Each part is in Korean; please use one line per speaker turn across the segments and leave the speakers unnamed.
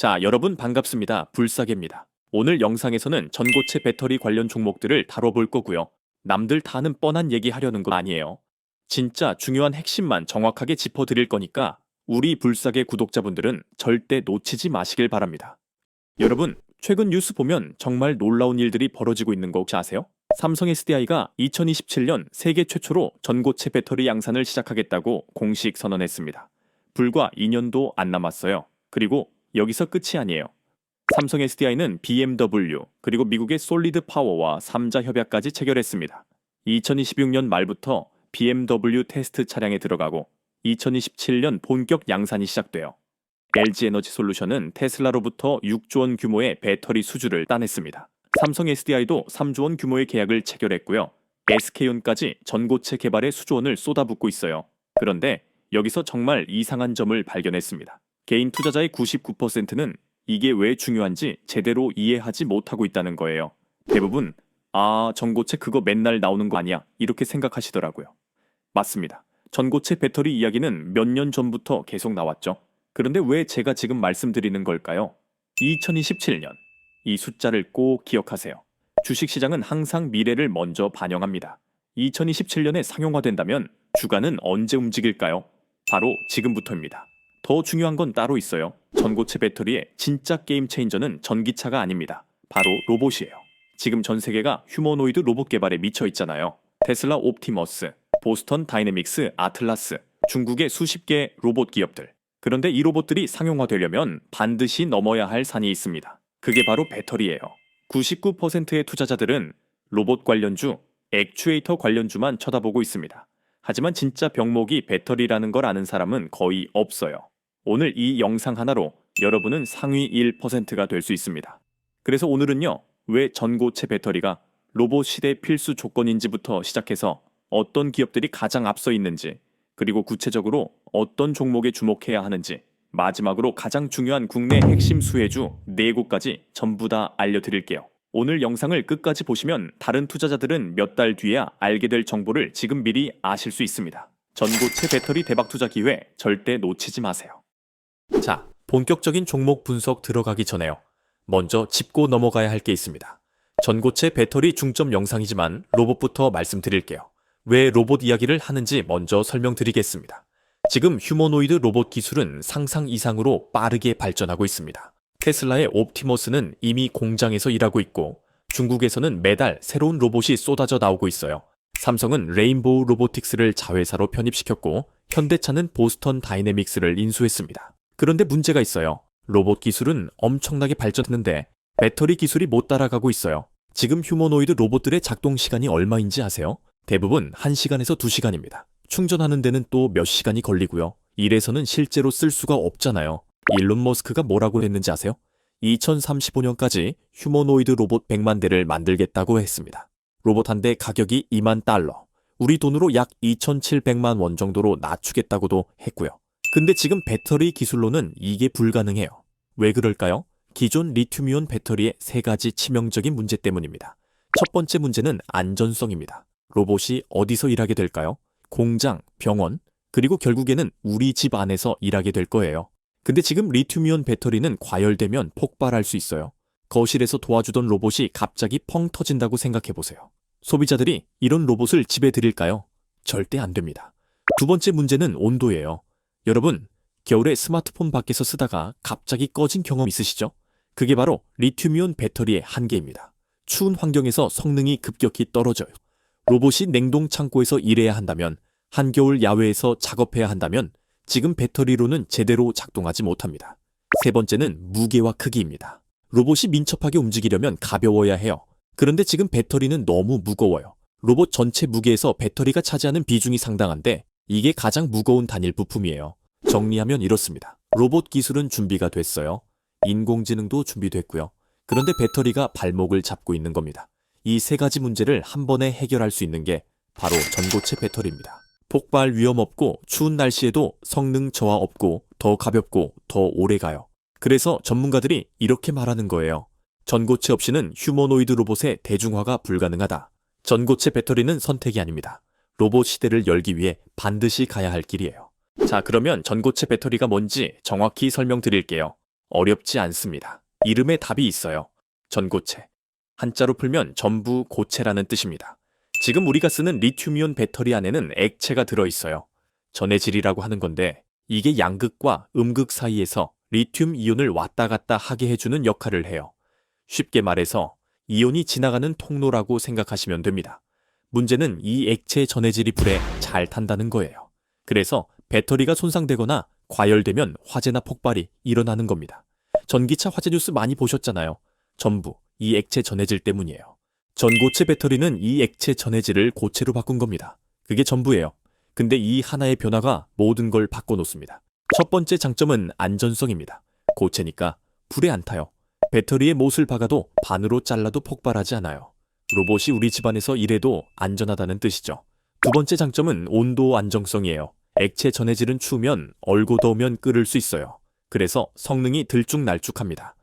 자, 여러분 반갑습니다. 불사계입니다. 오늘 영상에서는 전고체 배터리 관련 종목들을 다뤄볼 거고요. 남들 다 아는 뻔한 얘기 하려는 거 아니에요. 진짜 중요한 핵심만 정확하게 짚어드릴 거니까 우리 불사계 구독자분들은 절대 놓치지 마시길 바랍니다. 여러분, 최근 뉴스 보면 정말 놀라운 일들이 벌어지고 있는 거 혹시 아세요? 삼성 SDI가 2027년 세계 최초로 전고체 배터리 양산을 시작하겠다고 공식 선언했습니다. 불과 2년도 안 남았어요. 그리고 여기서 끝이 아니에요. 삼성 SDI는 BMW 그리고 미국의 솔리드 파워와 3자 협약까지 체결했습니다. 2026년 말부터 BMW 테스트 차량에 들어가고 2027년 본격 양산이 시작돼요. LG 에너지 솔루션은 테슬라로부터 6조 원 규모의 배터리 수주를 따냈습니다. 삼성 SDI도 3조 원 규모의 계약을 체결했고요. SK온까지 전고체 개발에 수조원을 쏟아붓고 있어요. 그런데 여기서 정말 이상한 점을 발견했습니다. 개인 투자자의 99%는 이게 왜 중요한지 제대로 이해하지 못하고 있다는 거예요. 대부분 아 전고체 그거 맨날 나오는 거 아니야 이렇게 생각하시더라고요. 맞습니다. 전고체 배터리 이야기는 몇 년 전부터 계속 나왔죠. 그런데 왜 제가 지금 말씀드리는 걸까요? 2027년. 이 숫자를 꼭 기억하세요. 주식시장은 항상 미래를 먼저 반영합니다. 2027년에 상용화된다면 주가는 언제 움직일까요? 바로 지금부터입니다. 더 중요한 건 따로 있어요. 전고체 배터리의 진짜 게임 체인저는 전기차가 아닙니다. 바로 로봇이에요. 지금 전 세계가 휴머노이드 로봇 개발에 미쳐 있잖아요. 테슬라 옵티머스, 보스턴 다이내믹스 아틀라스, 중국의 수십 개 로봇 기업들. 그런데 이 로봇들이 상용화되려면 반드시 넘어야 할 산이 있습니다. 그게 바로 배터리예요. 99%의 투자자들은 로봇 관련주, 액추에이터 관련주만 쳐다보고 있습니다. 하지만 진짜 병목이 배터리라는 걸 아는 사람은 거의 없어요. 오늘 이 영상 하나로 여러분은 상위 1%가 될 수 있습니다. 그래서 오늘은요, 왜 전고체 배터리가 로봇 시대 필수 조건인지부터 시작해서 어떤 기업들이 가장 앞서 있는지, 그리고 구체적으로 어떤 종목에 주목해야 하는지, 마지막으로 가장 중요한 국내 핵심 수혜주 4곳까지 전부 다 알려드릴게요. 오늘 영상을 끝까지 보시면 다른 투자자들은 몇 달 뒤에야 알게 될 정보를 지금 미리 아실 수 있습니다. 전고체 배터리 대박 투자 기회 절대 놓치지 마세요. 자, 본격적인 종목 분석 들어가기 전에요. 먼저 짚고 넘어가야 할 게 있습니다. 전고체 배터리 중점 영상이지만 로봇부터 말씀드릴게요. 왜 로봇 이야기를 하는지 먼저 설명드리겠습니다. 지금 휴머노이드 로봇 기술은 상상 이상으로 빠르게 발전하고 있습니다. 테슬라의 옵티머스는 이미 공장에서 일하고 있고 중국에서는 매달 새로운 로봇이 쏟아져 나오고 있어요. 삼성은 레인보우 로보틱스를 자회사로 편입시켰고 현대차는 보스턴 다이내믹스를 인수했습니다. 그런데 문제가 있어요. 로봇 기술은 엄청나게 발전했는데 배터리 기술이 못 따라가고 있어요. 지금 휴머노이드 로봇들의 작동 시간이 얼마인지 아세요? 대부분 1시간에서 2시간입니다. 충전하는 데는 또 몇 시간이 걸리고요. 이래서는 실제로 쓸 수가 없잖아요. 일론 머스크가 뭐라고 했는지 아세요? 2035년까지 휴머노이드 로봇 100만 대를 만들겠다고 했습니다. 로봇 한 대 가격이 2만 달러, 우리 돈으로 약 2,700만 원 정도로 낮추겠다고도 했고요. 근데 지금 배터리 기술로는 이게 불가능해요. 왜 그럴까요? 기존 리튬이온 배터리의 세 가지 치명적인 문제 때문입니다. 첫 번째 문제는 안전성입니다. 로봇이 어디서 일하게 될까요? 공장, 병원, 그리고 결국에는 우리 집 안에서 일하게 될 거예요. 근데 지금 리튬이온 배터리는 과열되면 폭발할 수 있어요. 거실에서 도와주던 로봇이 갑자기 펑 터진다고 생각해 보세요. 소비자들이 이런 로봇을 집에 드릴까요? 절대 안 됩니다. 두 번째 문제는 온도예요. 여러분, 겨울에 스마트폰 밖에서 쓰다가 갑자기 꺼진 경험 있으시죠? 그게 바로 리튬이온 배터리의 한계입니다. 추운 환경에서 성능이 급격히 떨어져요. 로봇이 냉동 창고에서 일해야 한다면, 한겨울 야외에서 작업해야 한다면, 지금 배터리로는 제대로 작동하지 못합니다. 세 번째는 무게와 크기입니다. 로봇이 민첩하게 움직이려면 가벼워야 해요. 그런데 지금 배터리는 너무 무거워요. 로봇 전체 무게에서 배터리가 차지하는 비중이 상당한데 이게 가장 무거운 단일 부품이에요. 정리하면 이렇습니다. 로봇 기술은 준비가 됐어요. 인공지능도 준비됐고요. 그런데 배터리가 발목을 잡고 있는 겁니다. 이 세 가지 문제를 한 번에 해결할 수 있는 게 바로 전고체 배터리입니다. 폭발 위험 없고 추운 날씨에도 성능 저하 없고 더 가볍고 더 오래 가요. 그래서 전문가들이 이렇게 말하는 거예요. 전고체 없이는 휴머노이드 로봇의 대중화가 불가능하다. 전고체 배터리는 선택이 아닙니다. 로봇 시대를 열기 위해 반드시 가야 할 길이에요. 자, 그러면 전고체 배터리가 뭔지 정확히 설명드릴게요. 어렵지 않습니다. 이름에 답이 있어요. 전고체. 한자로 풀면 전부 고체라는 뜻입니다. 지금 우리가 쓰는 리튬이온 배터리 안에는 액체가 들어있어요. 전해질이라고 하는 건데 이게 양극과 음극 사이에서 리튬 이온을 왔다 갔다 하게 해주는 역할을 해요. 쉽게 말해서 이온이 지나가는 통로라고 생각하시면 됩니다. 문제는 이 액체 전해질이 불에 잘 탄다는 거예요. 그래서 배터리가 손상되거나 과열되면 화재나 폭발이 일어나는 겁니다. 전기차 화재 뉴스 많이 보셨잖아요. 전부 이 액체 전해질 때문이에요. 전고체 배터리는 이 액체 전해질을 고체로 바꾼 겁니다. 그게 전부예요. 근데 이 하나의 변화가 모든 걸 바꿔놓습니다. 첫 번째 장점은 안전성입니다. 고체니까 불에 안 타요. 배터리에 못을 박아도 반으로 잘라도 폭발하지 않아요. 로봇이 우리 집안에서 일해도 안전하다는 뜻이죠. 두 번째 장점은 온도 안정성이에요. 액체 전해질은 추우면 얼고 더우면 끓을 수 있어요. 그래서 성능이 들쭉날쭉합니다.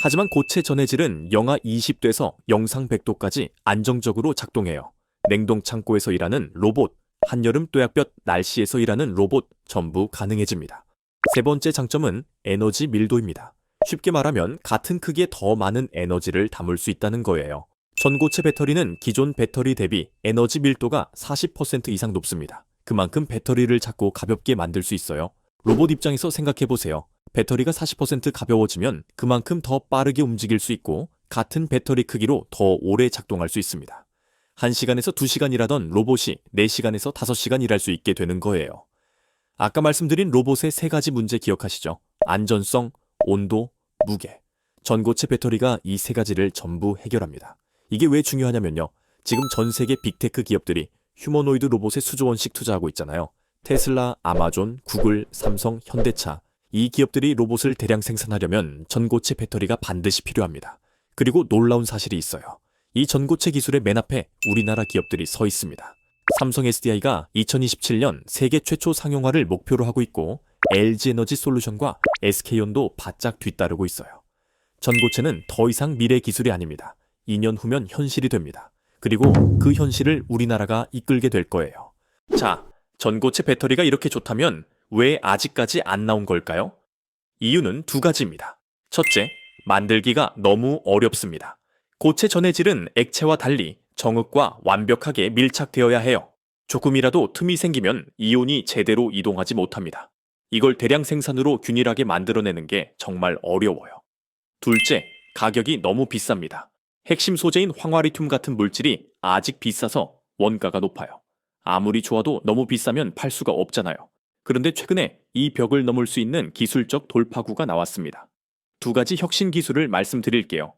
하지만 고체 전해질은 영하 20도에서 영상 100도까지 안정적으로 작동해요. 냉동 창고에서 일하는 로봇, 한여름 또약볕 날씨에서 일하는 로봇 전부 가능해집니다. 세 번째 장점은 에너지 밀도입니다. 쉽게 말하면 같은 크기에 더 많은 에너지를 담을 수 있다는 거예요. 전고체 배터리는 기존 배터리 대비 에너지 밀도가 40% 이상 높습니다. 그만큼 배터리를 작고 가볍게 만들 수 있어요. 로봇 입장에서 생각해 보세요. 배터리가 40% 가벼워지면 그만큼 더 빠르게 움직일 수 있고 같은 배터리 크기로 더 오래 작동할 수 있습니다. 1시간에서 2시간 일하던 로봇이 4시간에서 5시간 일할 수 있게 되는 거예요. 아까 말씀드린 로봇의 세 가지 문제 기억하시죠? 안전성, 온도, 무게. 전고체 배터리가 이 세 가지를 전부 해결합니다. 이게 왜 중요하냐면요. 지금 전 세계 빅테크 기업들이 휴머노이드 로봇에 수조 원씩 투자하고 있잖아요. 테슬라, 아마존, 구글, 삼성, 현대차. 이 기업들이 로봇을 대량 생산하려면 전고체 배터리가 반드시 필요합니다. 그리고 놀라운 사실이 있어요. 이 전고체 기술의 맨 앞에 우리나라 기업들이 서 있습니다. 삼성 SDI가 2027년 세계 최초 상용화를 목표로 하고 있고 LG 에너지 솔루션과 SK온도 바짝 뒤따르고 있어요. 전고체는 더 이상 미래 기술이 아닙니다. 2년 후면 현실이 됩니다. 그리고 그 현실을 우리나라가 이끌게 될 거예요. 자, 전고체 배터리가 이렇게 좋다면 왜 아직까지 안 나온 걸까요? 이유는 두 가지입니다. 첫째, 만들기가 너무 어렵습니다. 고체 전해질은 액체와 달리 정흙과 완벽하게 밀착되어야 해요. 조금이라도 틈이 생기면 이온이 제대로 이동하지 못합니다. 이걸 대량 생산으로 균일하게 만들어내는 게 정말 어려워요. 둘째, 가격이 너무 비쌉니다. 핵심 소재인 황화리튬 같은 물질이 아직 비싸서 원가가 높아요. 아무리 좋아도 너무 비싸면 팔 수가 없잖아요. 그런데 최근에 이 벽을 넘을 수 있는 기술적 돌파구가 나왔습니다. 두 가지 혁신 기술을 말씀드릴게요.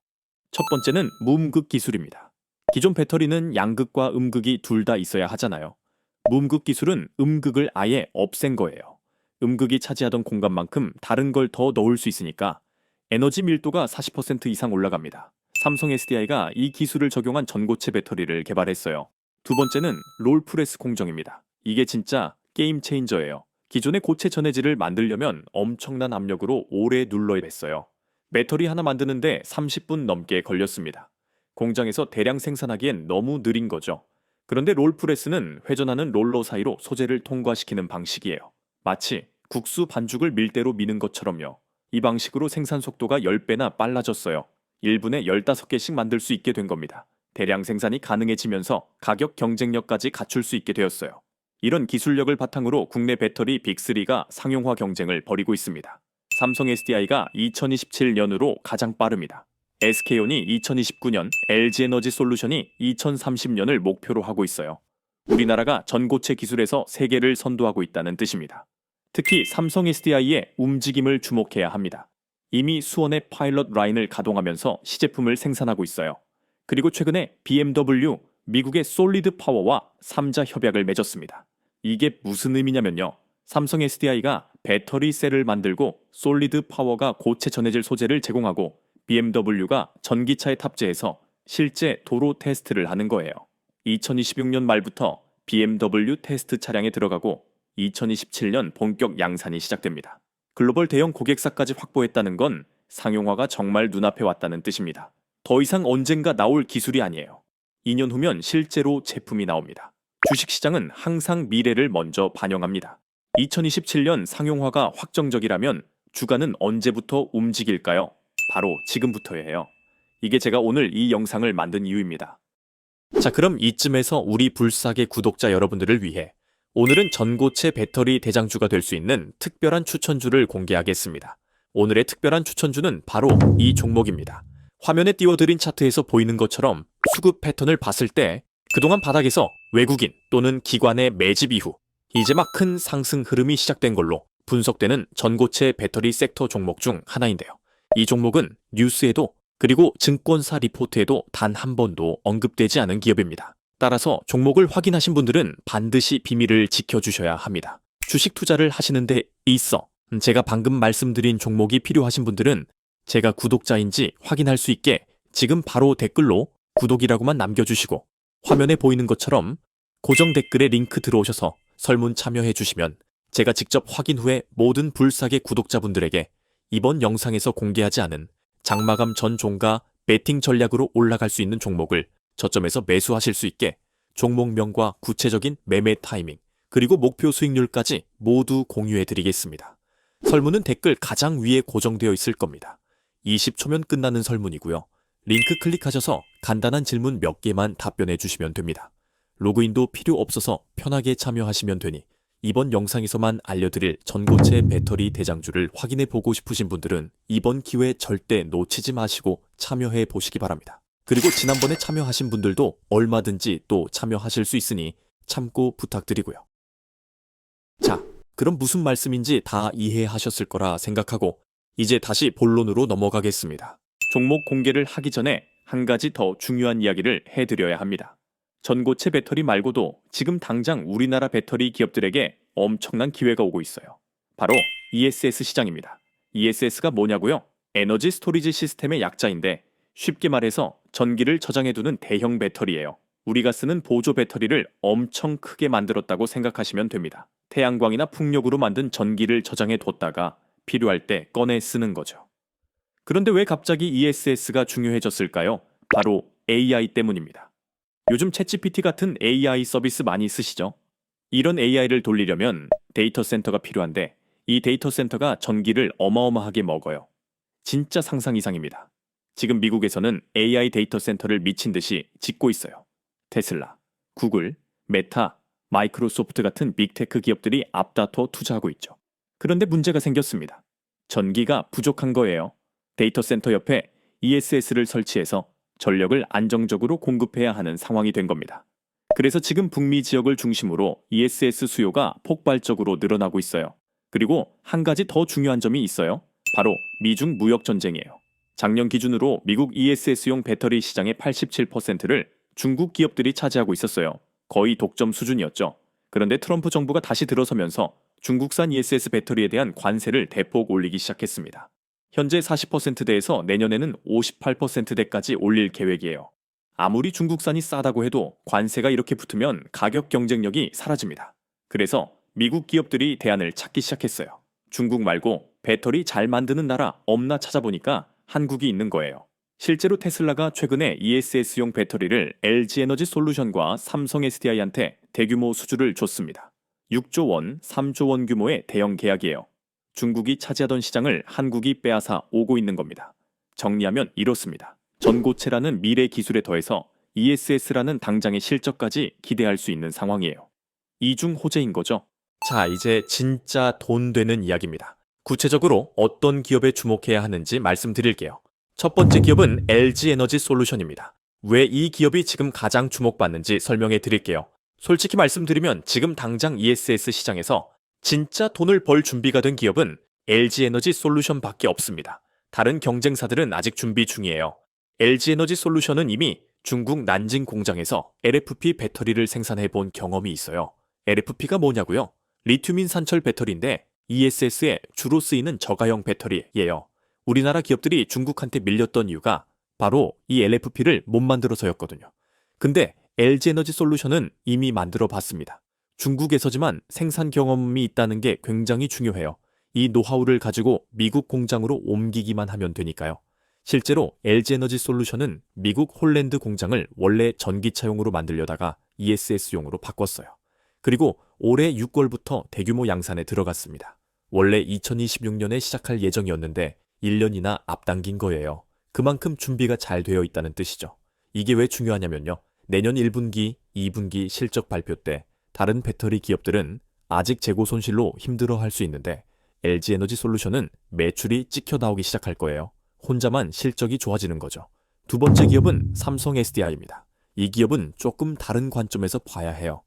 첫 번째는 무음극 기술입니다. 기존 배터리는 양극과 음극이 둘 다 있어야 하잖아요. 무음극 기술은 음극을 아예 없앤 거예요. 음극이 차지하던 공간만큼 다른 걸 더 넣을 수 있으니까 에너지 밀도가 40% 이상 올라갑니다. 삼성 SDI가 이 기술을 적용한 전고체 배터리를 개발했어요. 두 번째는 롤프레스 공정입니다. 이게 진짜 게임 체인저예요. 기존의 고체 전해질을 만들려면 엄청난 압력으로 오래 눌러야 했어요. 배터리 하나 만드는데 30분 넘게 걸렸습니다. 공장에서 대량 생산하기엔 너무 느린 거죠. 그런데 롤프레스는 회전하는 롤러 사이로 소재를 통과시키는 방식이에요. 마치 국수 반죽을 밀대로 미는 것처럼요. 이 방식으로 생산 속도가 10배나 빨라졌어요. 1분에 15개씩 만들 수 있게 된 겁니다. 대량 생산이 가능해지면서 가격 경쟁력까지 갖출 수 있게 되었어요. 이런 기술력을 바탕으로 국내 배터리 빅3가 상용화 경쟁을 벌이고 있습니다. 삼성 SDI가 2027년으로 가장 빠릅니다. SK온이 2029년, LG에너지 솔루션이 2030년을 목표로 하고 있어요. 우리나라가 전고체 기술에서 세계를 선도하고 있다는 뜻입니다. 특히 삼성 SDI의 움직임을 주목해야 합니다. 이미 수원의 파일럿 라인을 가동하면서 시제품을 생산하고 있어요. 그리고 최근에 BMW, 미국의 솔리드 파워와 3자 협약을 맺었습니다. 이게 무슨 의미냐면요. 삼성 SDI가 배터리 셀을 만들고 솔리드 파워가 고체 전해질 소재를 제공하고 BMW가 전기차에 탑재해서 실제 도로 테스트를 하는 거예요. 2026년 말부터 BMW 테스트 차량에 들어가고 2027년 본격 양산이 시작됩니다. 글로벌 대형 고객사까지 확보했다는 건 상용화가 정말 눈앞에 왔다는 뜻입니다. 더 이상 언젠가 나올 기술이 아니에요. 2년 후면 실제로 제품이 나옵니다. 주식시장은 항상 미래를 먼저 반영합니다. 2027년 상용화가 확정적이라면 주가는 언제부터 움직일까요? 바로 지금부터예요. 이게 제가 오늘 이 영상을 만든 이유입니다. 자, 그럼 이쯤에서 우리 불사의 구독자 여러분들을 위해 오늘은 전고체 배터리 대장주가 될 수 있는 특별한 추천주를 공개하겠습니다. 오늘의 특별한 추천주는 바로 이 종목입니다. 화면에 띄워드린 차트에서 보이는 것처럼 수급 패턴을 봤을 때 그동안 바닥에서 외국인 또는 기관의 매집 이후 이제 막 큰 상승 흐름이 시작된 걸로 분석되는 전고체 배터리 섹터 종목 중 하나인데요. 이 종목은 뉴스에도 그리고 증권사 리포트에도 단 한 번도 언급되지 않은 기업입니다. 따라서 종목을 확인하신 분들은 반드시 비밀을 지켜주셔야 합니다. 주식 투자를 하시는데 있어 제가 방금 말씀드린 종목이 필요하신 분들은 제가 구독자인지 확인할 수 있게 지금 바로 댓글로 구독이라고만 남겨주시고 화면에 보이는 것처럼 고정 댓글에 링크 들어오셔서 설문 참여해 주시면 제가 직접 확인 후에 모든 불사계 구독자분들에게 이번 영상에서 공개하지 않은 장마감 전 종가 베팅 전략으로 올라갈 수 있는 종목을 저점에서 매수하실 수 있게 종목명과 구체적인 매매 타이밍 그리고 목표 수익률까지 모두 공유해 드리겠습니다. 설문은 댓글 가장 위에 고정되어 있을 겁니다. 20초면 끝나는 설문이고요. 링크 클릭하셔서 간단한 질문 몇 개만 답변해 주시면 됩니다. 로그인도 필요 없어서 편하게 참여하시면 되니 이번 영상에서만 알려드릴 전고체 배터리 대장주를 확인해 보고 싶으신 분들은 이번 기회 절대 놓치지 마시고 참여해 보시기 바랍니다. 그리고 지난번에 참여하신 분들도 얼마든지 또 참여하실 수 있으니 참고 부탁드리고요. 자, 그럼 무슨 말씀인지 다 이해하셨을 거라 생각하고 이제 다시 본론으로 넘어가겠습니다. 종목 공개를 하기 전에 한 가지 더 중요한 이야기를 해드려야 합니다. 전고체 배터리 말고도 지금 당장 우리나라 배터리 기업들에게 엄청난 기회가 오고 있어요. 바로 ESS 시장입니다. ESS가 뭐냐고요? 에너지 스토리지 시스템의 약자인데 쉽게 말해서 전기를 저장해두는 대형 배터리예요. 우리가 쓰는 보조 배터리를 엄청 크게 만들었다고 생각하시면 됩니다. 태양광이나 풍력으로 만든 전기를 저장해 뒀다가 필요할 때 꺼내 쓰는 거죠. 그런데 왜 갑자기 ESS가 중요해졌을까요? 바로 AI 때문입니다. 요즘 챗GPT 같은 AI 서비스 많이 쓰시죠? 이런 AI를 돌리려면 데이터 센터가 필요한데 이 데이터 센터가 전기를 어마어마하게 먹어요. 진짜 상상 이상입니다. 지금 미국에서는 AI 데이터 센터를 미친 듯이 짓고 있어요. 테슬라, 구글, 메타, 마이크로소프트 같은 빅테크 기업들이 앞다퉈 투자하고 있죠. 그런데 문제가 생겼습니다. 전기가 부족한 거예요. 데이터 센터 옆에 ESS를 설치해서 전력을 안정적으로 공급해야 하는 상황이 된 겁니다. 그래서 지금 북미 지역을 중심으로 ESS 수요가 폭발적으로 늘어나고 있어요. 그리고 한 가지 더 중요한 점이 있어요. 바로 미중 무역 전쟁이에요. 작년 기준으로 미국 ESS용 배터리 시장의 87%를 중국 기업들이 차지하고 있었어요. 거의 독점 수준이었죠. 그런데 트럼프 정부가 다시 들어서면서 중국산 ESS 배터리에 대한 관세를 대폭 올리기 시작했습니다. 현재 40%대에서 내년에는 58%대까지 올릴 계획이에요. 아무리 중국산이 싸다고 해도 관세가 이렇게 붙으면 가격 경쟁력이 사라집니다. 그래서 미국 기업들이 대안을 찾기 시작했어요. 중국 말고 배터리 잘 만드는 나라 없나 찾아보니까 한국이 있는 거예요. 실제로 테슬라가 최근에 ESS용 배터리를 LG 에너지 솔루션과 삼성 SDI한테 대규모 수주를 줬습니다. 6조 원, 3조 원 규모의 대형 계약이에요. 중국이 차지하던 시장을 한국이 빼앗아 오고 있는 겁니다. 정리하면 이렇습니다. 전고체라는 미래 기술에 더해서 ESS라는 당장의 실적까지 기대할 수 있는 상황이에요. 이중 호재인 거죠. 자, 이제 진짜 돈 되는 이야기입니다. 구체적으로 어떤 기업에 주목해야 하는지 말씀드릴게요. 첫 번째 기업은 LG 에너지 솔루션입니다. 왜 이 기업이 지금 가장 주목받는지 설명해 드릴게요. 솔직히 말씀드리면 지금 당장 ESS 시장에서 진짜 돈을 벌 준비가 된 기업은 LG 에너지 솔루션 밖에 없습니다. 다른 경쟁사들은 아직 준비 중이에요. LG 에너지 솔루션은 이미 중국 난징 공장에서 LFP 배터리를 생산해 본 경험이 있어요. LFP가 뭐냐고요? 리튬인 산철 배터리인데 ESS에 주로 쓰이는 저가형 배터리예요. 우리나라 기업들이 중국한테 밀렸던 이유가 바로 이 LFP를 못 만들어서였거든요. 근데 LG 에너지 솔루션은 이미 만들어 봤습니다. 중국에서지만 생산 경험이 있다는 게 굉장히 중요해요. 이 노하우를 가지고 미국 공장으로 옮기기만 하면 되니까요. 실제로 LG 에너지 솔루션은 미국 홀랜드 공장을 원래 전기차용으로 만들려다가 ESS용으로 바꿨어요. 그리고 올해 6월부터 대규모 양산에 들어갔습니다. 원래 2026년에 시작할 예정이었는데 1년이나 앞당긴 거예요. 그만큼 준비가 잘 되어 있다는 뜻이죠. 이게 왜 중요하냐면요. 내년 1분기, 2분기 실적 발표 때 다른 배터리 기업들은 아직 재고 손실로 힘들어 할 수 있는데 LG 에너지 솔루션은 매출이 찍혀 나오기 시작할 거예요. 혼자만 실적이 좋아지는 거죠. 두 번째 기업은 삼성 SDI입니다. 이 기업은 조금 다른 관점에서 봐야 해요.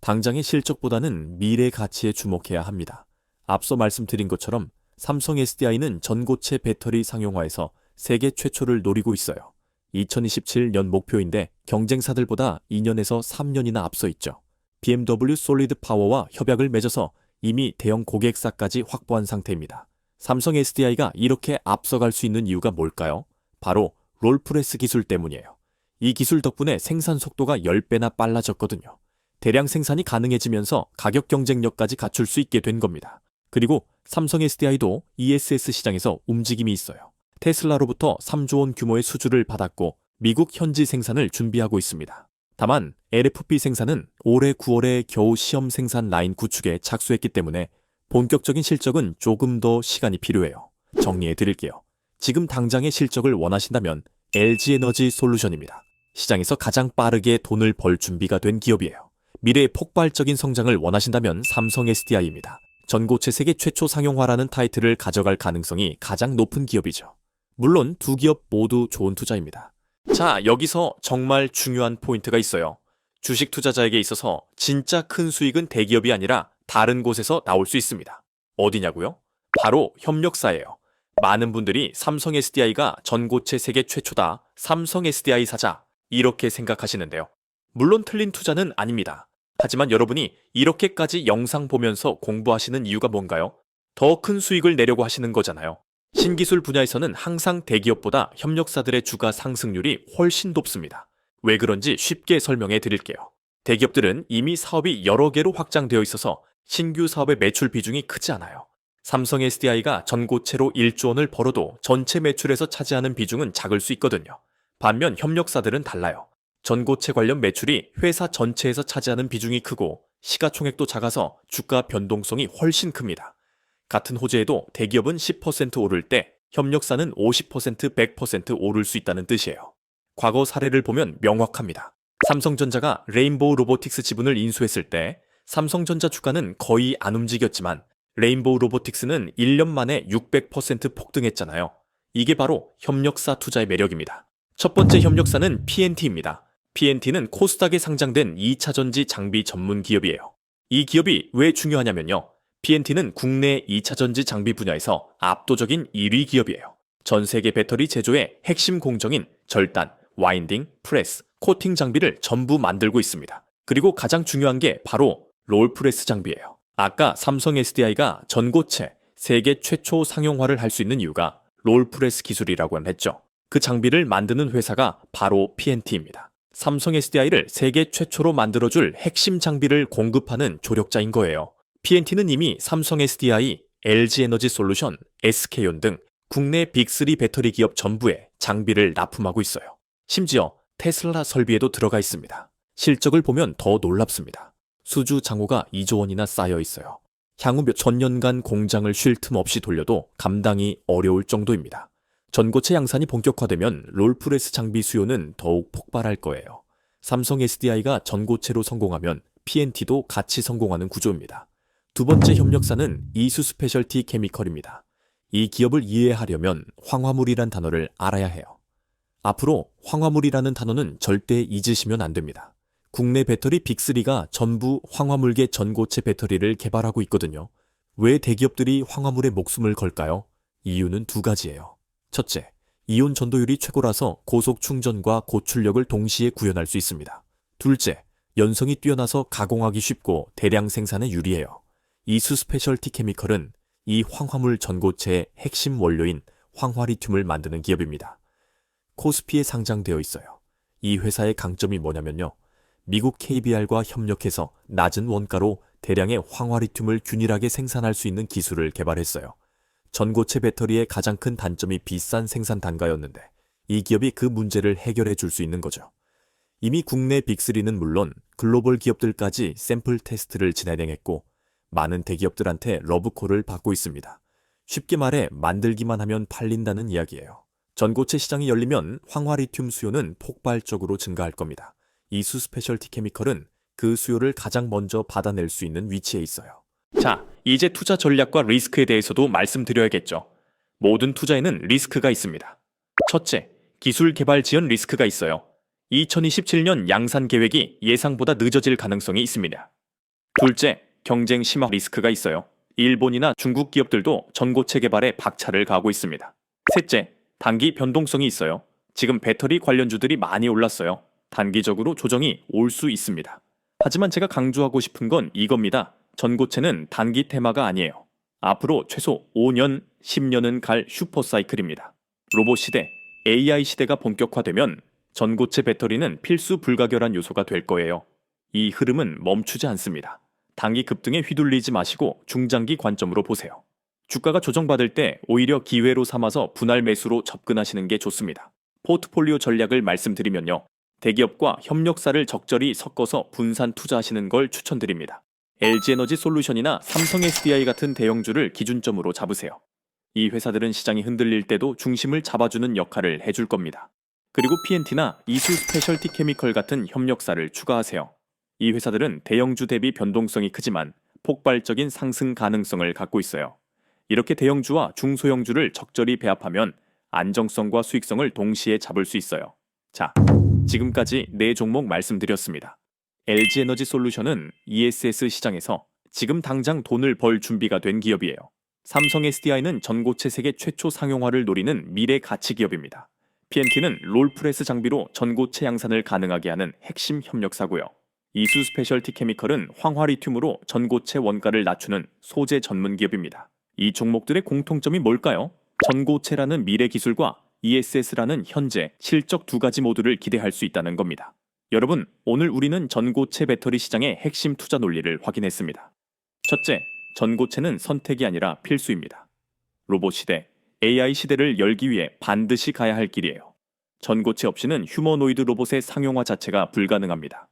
당장의 실적보다는 미래 가치에 주목해야 합니다. 앞서 말씀드린 것처럼 삼성 SDI는 전고체 배터리 상용화에서 세계 최초를 노리고 있어요. 2027년 목표인데 경쟁사들보다 2년에서 3년이나 앞서 있죠. BMW 솔리드 파워와 협약을 맺어서 이미 대형 고객사까지 확보한 상태입니다. 삼성 SDI가 이렇게 앞서갈 수 있는 이유가 뭘까요? 바로 롤프레스 기술 때문이에요. 이 기술 덕분에 생산 속도가 10배나 빨라졌거든요. 대량 생산이 가능해지면서 가격 경쟁력까지 갖출 수 있게 된 겁니다. 그리고 삼성 SDI도 ESS 시장에서 움직임이 있어요. 테슬라로부터 3조 원 규모의 수주를 받았고 미국 현지 생산을 준비하고 있습니다. 다만 LFP 생산은 올해 9월에 겨우 시험 생산 라인 구축에 착수했기 때문에 본격적인 실적은 조금 더 시간이 필요해요. 정리해 드릴게요. 지금 당장의 실적을 원하신다면 LG 에너지 솔루션입니다. 시장에서 가장 빠르게 돈을 벌 준비가 된 기업이에요. 미래의 폭발적인 성장을 원하신다면 삼성 SDI입니다. 전고체 세계 최초 상용화라는 타이틀을 가져갈 가능성이 가장 높은 기업이죠. 물론 두 기업 모두 좋은 투자입니다. 자, 여기서 정말 중요한 포인트가 있어요. 주식 투자자에게 있어서 진짜 큰 수익은 대기업이 아니라 다른 곳에서 나올 수 있습니다. 어디냐고요? 바로 협력사예요. 많은 분들이 삼성 SDI가 전고체 세계 최초다. 삼성 SDI 사자. 이렇게 생각하시는데요. 물론 틀린 투자는 아닙니다. 하지만 여러분이 이렇게까지 영상 보면서 공부하시는 이유가 뭔가요? 더 큰 수익을 내려고 하시는 거잖아요. 신기술 분야에서는 항상 대기업보다 협력사들의 주가 상승률이 훨씬 높습니다. 왜 그런지 쉽게 설명해 드릴게요. 대기업들은 이미 사업이 여러 개로 확장되어 있어서 신규 사업의 매출 비중이 크지 않아요. 삼성 SDI가 전고체로 1조 원을 벌어도 전체 매출에서 차지하는 비중은 작을 수 있거든요. 반면 협력사들은 달라요. 전고체 관련 매출이 회사 전체에서 차지하는 비중이 크고 시가총액도 작아서 주가 변동성이 훨씬 큽니다. 같은 호재에도 대기업은 10% 오를 때 협력사는 50% 100% 오를 수 있다는 뜻이에요. 과거 사례를 보면 명확합니다. 삼성전자가 레인보우 로보틱스 지분을 인수했을 때 삼성전자 주가는 거의 안 움직였지만 레인보우 로보틱스는 1년 만에 600% 폭등했잖아요. 이게 바로 협력사 투자의 매력입니다. 첫 번째 협력사는 PNT입니다. PNT는 코스닥에 상장된 2차전지 장비 전문 기업이에요. 이 기업이 왜 중요하냐면요. PNT는 국내 2차전지 장비 분야에서 압도적인 1위 기업이에요. 전 세계 배터리 제조의 핵심 공정인 절단, 와인딩, 프레스, 코팅 장비를 전부 만들고 있습니다. 그리고 가장 중요한 게 바로 롤프레스 장비예요. 아까 삼성 SDI가 전고체 세계 최초 상용화를 할 수 있는 이유가 롤프레스 기술이라고 했죠. 그 장비를 만드는 회사가 바로 PNT입니다. 삼성 SDI를 세계 최초로 만들어줄 핵심 장비를 공급하는 조력자인 거예요. PNT는 이미 삼성 SDI, LG 에너지 솔루션, SK온 등 국내 빅3 배터리 기업 전부에 장비를 납품하고 있어요. 심지어 테슬라 설비에도 들어가 있습니다. 실적을 보면 더 놀랍습니다. 수주 장고가 2조 원이나 쌓여 있어요. 향후 몇 천 년간 공장을 쉴 틈 없이 돌려도 감당이 어려울 정도입니다. 전고체 양산이 본격화되면 롤프레스 장비 수요는 더욱 폭발할 거예요. 삼성 SDI가 전고체로 성공하면 PNT도 같이 성공하는 구조입니다. 두 번째 협력사는 이수 스페셜티 케미컬입니다. 이 기업을 이해하려면 황화물이란 단어를 알아야 해요. 앞으로 황화물이라는 단어는 절대 잊으시면 안 됩니다. 국내 배터리 빅3가 전부 황화물계 전고체 배터리를 개발하고 있거든요. 왜 대기업들이 황화물에 목숨을 걸까요? 이유는 두 가지예요. 첫째, 이온 전도율이 최고라서 고속 충전과 고출력을 동시에 구현할 수 있습니다. 둘째, 연성이 뛰어나서 가공하기 쉽고 대량 생산에 유리해요. 이수 스페셜티 케미컬은 이 황화물 전고체의 핵심 원료인 황화리튬을 만드는 기업입니다. 코스피에 상장되어 있어요. 이 회사의 강점이 뭐냐면요. 미국 KBR과 협력해서 낮은 원가로 대량의 황화리튬을 균일하게 생산할 수 있는 기술을 개발했어요. 전고체 배터리의 가장 큰 단점이 비싼 생산 단가였는데 이 기업이 그 문제를 해결해 줄 수 있는 거죠. 이미 국내 빅3는 물론 글로벌 기업들까지 샘플 테스트를 진행했고
많은 대기업들한테 러브콜을 받고 있습니다. 쉽게 말해 만들기만 하면 팔린다는 이야기예요. 전고체 시장이 열리면 황화리튬 수요는 폭발적으로 증가할 겁니다. 이수 스페셜티 케미컬은 그 수요를 가장 먼저 받아낼 수 있는 위치에 있어요.
자, 이제 투자 전략과 리스크에 대해서도 말씀드려야겠죠. 모든 투자에는 리스크가 있습니다. 첫째, 기술 개발 지연 리스크가 있어요. 2027년 양산 계획이 예상보다 늦어질 가능성이 있습니다. 둘째, 경쟁 심화 리스크가 있어요. 일본이나 중국 기업들도 전고체 개발에 박차를 가하고 있습니다. 셋째, 단기 변동성이 있어요. 지금 배터리 관련주들이 많이 올랐어요. 단기적으로 조정이 올 수 있습니다. 하지만 제가 강조하고 싶은 건 이겁니다. 전고체는 단기 테마가 아니에요. 앞으로 최소 5년, 10년은 갈 슈퍼사이클입니다. 로봇 시대, AI 시대가 본격화되면 전고체 배터리는 필수 불가결한 요소가 될 거예요. 이 흐름은 멈추지 않습니다. 단기 급등에 휘둘리지 마시고 중장기 관점으로 보세요. 주가가 조정받을 때 오히려 기회로 삼아서 분할 매수로 접근하시는 게 좋습니다. 포트폴리오 전략을 말씀드리면요. 대기업과 협력사를 적절히 섞어서 분산 투자하시는 걸 추천드립니다. LG에너지 솔루션이나 삼성 SDI 같은 대형주를 기준점으로 잡으세요. 이 회사들은 시장이 흔들릴 때도 중심을 잡아주는 역할을 해줄 겁니다. 그리고 PNT나 이수 스페셜티 케미컬 같은 협력사를 추가하세요. 이 회사들은 대형주 대비 변동성이 크지만 폭발적인 상승 가능성을 갖고 있어요. 이렇게 대형주와 중소형주를 적절히 배합하면 안정성과 수익성을 동시에 잡을 수 있어요. 자, 지금까지 네 종목 말씀드렸습니다. LG에너지 솔루션은 ESS 시장에서 지금 당장 돈을 벌 준비가 된 기업이에요. 삼성 SDI는 전고체 세계 최초 상용화를 노리는 미래 가치 기업입니다. PNT는 롤프레스 장비로 전고체 양산을 가능하게 하는 핵심 협력사고요. 이수 스페셜티 케미컬은 황화리튬으로 전고체 원가를 낮추는 소재 전문 기업입니다. 이 종목들의 공통점이 뭘까요? 전고체라는 미래 기술과 ESS라는 현재 실적 두 가지 모두를 기대할 수 있다는 겁니다. 여러분, 오늘 우리는 전고체 배터리 시장의 핵심 투자 논리를 확인했습니다. 첫째, 전고체는 선택이 아니라 필수입니다. 로봇 시대, AI 시대를 열기 위해 반드시 가야 할 길이에요. 전고체 없이는 휴머노이드 로봇의 상용화 자체가 불가능합니다.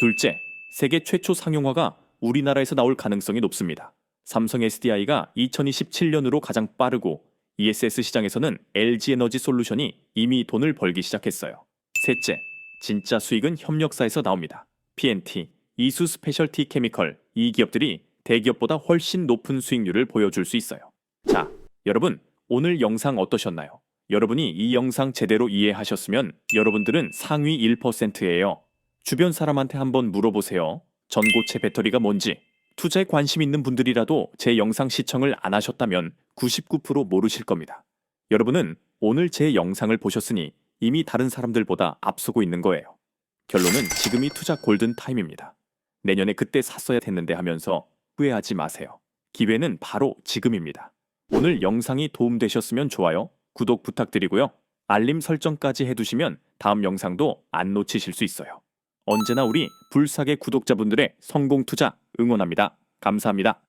둘째, 세계 최초 상용화가 우리나라에서 나올 가능성이 높습니다. 삼성 SDI가 2027년으로 가장 빠르고 ESS 시장에서는 LG 에너지 솔루션이 이미 돈을 벌기 시작했어요. 셋째, 진짜 수익은 협력사에서 나옵니다. PNT, 이수 스페셜티 케미컬 이 기업들이 대기업보다 훨씬 높은 수익률을 보여줄 수 있어요. 자, 여러분 오늘 영상 어떠셨나요? 여러분이 이 영상 제대로 이해하셨으면 여러분들은 상위 1%예요. 주변 사람한테 한번 물어보세요. 전고체 배터리가 뭔지. 투자에 관심 있는 분들이라도 제 영상 시청을 안 하셨다면 99% 모르실 겁니다. 여러분은 오늘 제 영상을 보셨으니 이미 다른 사람들보다 앞서고 있는 거예요. 결론은 지금이 투자 골든 타임입니다. 내년에 그때 샀어야 했는데 하면서 후회하지 마세요. 기회는 바로 지금입니다. 오늘 영상이 도움되셨으면 좋아요, 구독 부탁드리고요. 알림 설정까지 해두시면 다음 영상도 안 놓치실 수 있어요. 언제나 우리 불사계 구독자분들의 성공 투자 응원합니다. 감사합니다.